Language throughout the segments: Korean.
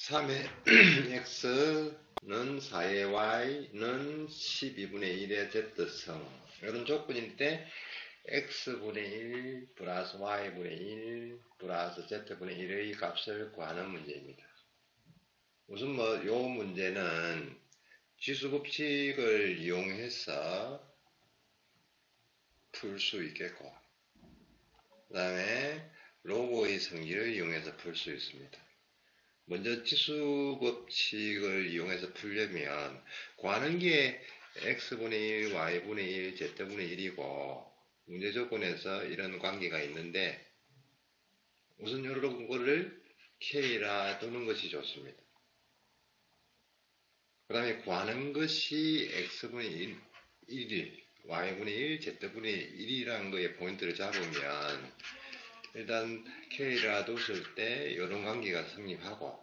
3의 x는 4의 y는 12분의 1의 z성 이런 조건일 때 x분의 1 플러스 y분의 1 플러스 z분의 1의 값을 구하는 문제입니다. 우선 뭐 요 문제는 지수법칙을 이용해서 풀 수 있겠고 그 다음에 로고의 성질을 이용해서 풀 수 있습니다. 먼저 지수 법칙을 이용해서 풀려면 구하는 게 x분의 1, y분의 1, z분의 1이고 문제 조건에서 이런 관계가 있는데 우선 이런 거를 k라 두는 것이 좋습니다. 그 다음에 구하는 것이 x분의 1, 1, y분의 1, z분의 1이라는 거에 포인트를 잡으면 일단 k라 뒀을 때 이런 관계가 성립하고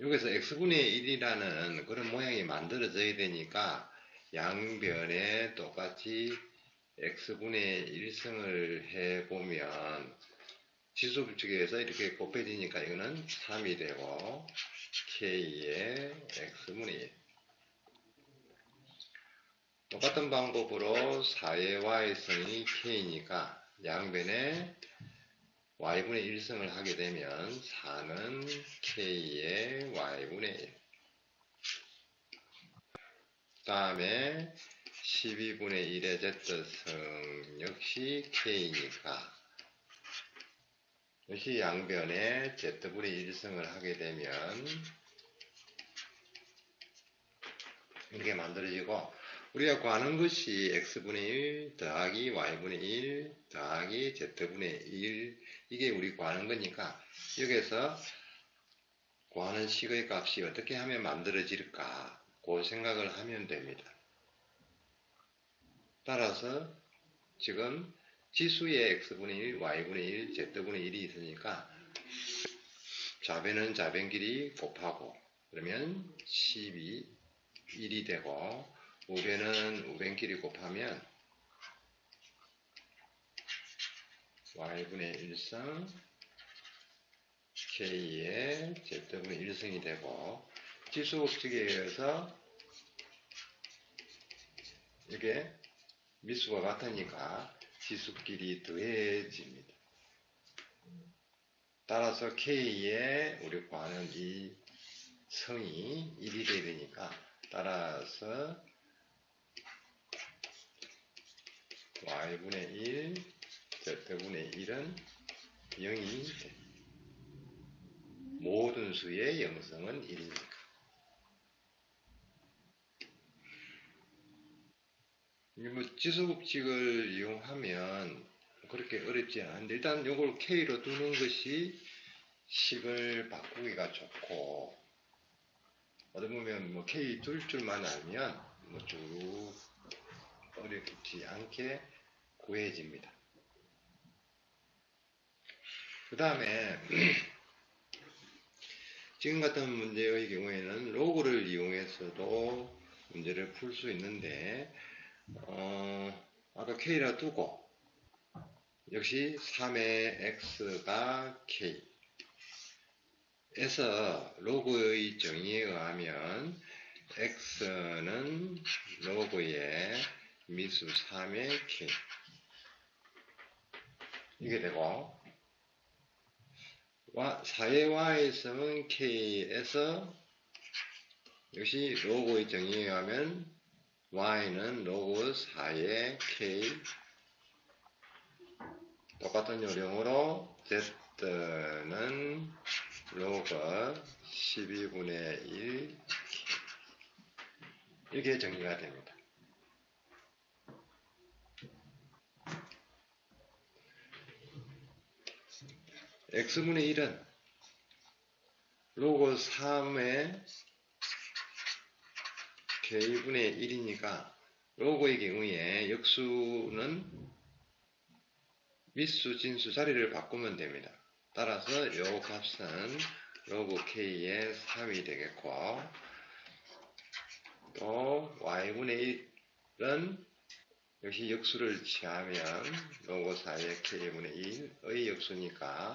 여기서 x분의 1이라는 그런 모양이 만들어져야 되니까 양변에 똑같이 x분의 1승을 해보면 지수법칙에서 이렇게 곱해지니까 이거는 3이 되고 k의 x분의 1 똑같은 방법으로 4의 y승이 k니까 양변에 y분의 1승을 하게 되면 4는 k의 y분의 1. 다음에 12분의 1의 z승 역시 k니까 역시 양변에 z분의 1승을 하게 되면 이렇게 만들어지고 우리가 구하는 것이 x분의 1 더하기 y분의 1 더하기 z분의 1 이게 우리 구하는 거니까 여기서 구하는 식의 값이 어떻게 하면 만들어질까 그 생각을 하면 됩니다. 따라서 지금 지수의 x분의 1, y분의 1, z분의 1이 있으니까 좌변은 좌변끼리 곱하고 그러면 12, 1이 되고 우변은 우변끼리 곱하면 y분의 1승 k의 z분의 1승이 되고 지수 법칙에 의해서 이게 미수가 같으니까 지수끼리 더해집니다. 따라서 k의 우리 구하는 이 성이 1이 되야 되니까 따라서 y분의 1, z분의 1은 0이 됩니다. 모든 수의 영성은 1이니까. 뭐 지수법칙을 이용하면 그렇게 어렵지 않은데 일단 이걸 K로 두는 것이 식을 바꾸기가 좋고 어디 보면 뭐 K 둘 줄만 알면 뭐쭉 어렵지 않게 구해집니다. 그 다음에 지금 같은 문제의 경우에는 로그를 이용해서도 문제를 풀 수 있는데 어, 아까 K라 두고 역시 3의 X가 K 에서 로그의 정의에 의하면 X는 로그의 미수 3의 K 이게 되고. 4의 Y성은 K에서 역시 로그의 정의에 의하면 y는 로그 4의 k. 똑같은 요령으로 z는 로그 12분의 1 이렇게 정리가 됩니다. X분의 1은 로그 3의 k분의 1이니까 로그의 경우에 역수는 미수, 진수 자리를 바꾸면 됩니다. 따라서 이 값은 로그 k의 3이 되겠고 또 y분의 1은 역시 역수를 취하면 로고 4의 K분의 1의 역수니까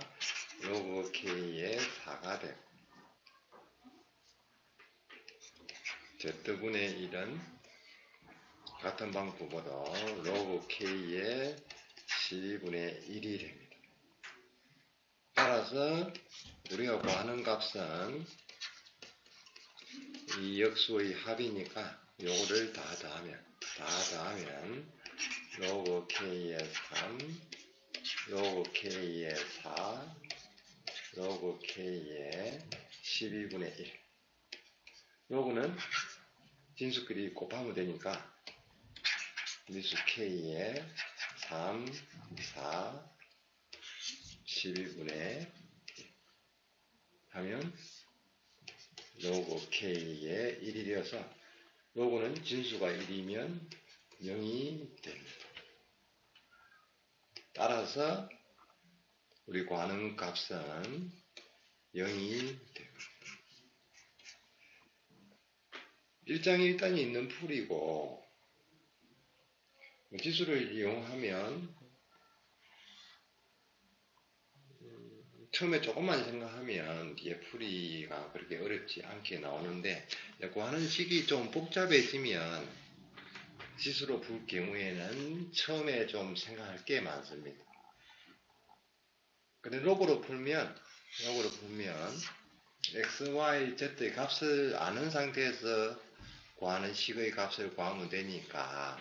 로고 K의 4가 되고 Z분의 1은 같은 방법으로 로고 K의 12분의 1이 됩니다. 따라서 우리가 구하는 값은 이 역수의 합이니까 요거를 다 더하면 다 더하면 로그 K의 3 로그 K의 4 로그 K의 12분의 1 요거는 진수끼리 곱하면 되니까 미수 K의 3, 4, 12분의 1 하면 로그 K의 1이 되어서 로그는 진수가 1이면 0이 됩니다. 따라서 우리 구하는 값은 0이 됩니다. 일장일단이 있는 풀이고 지수를 이용하면 처음에 조금만 생각하면 뒤에 풀이가 그렇게 어렵지 않게 나오는데 구하는 식이 좀 복잡해지면 지수로 풀 경우에는 처음에 좀 생각할 게 많습니다. 근데 로그로 풀면 로그로 풀면 x, y, z의 값을 아는 상태에서 구하는 식의 값을 구하면 되니까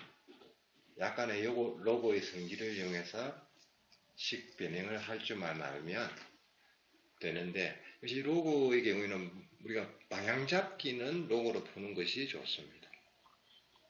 약간의 요거, 로고의 성질을 이용해서 식 변형을 할 줄만 알면 되는데 역시 로고의 경우에는 우리가 방향 잡기는 로고로 푸는 것이 좋습니다.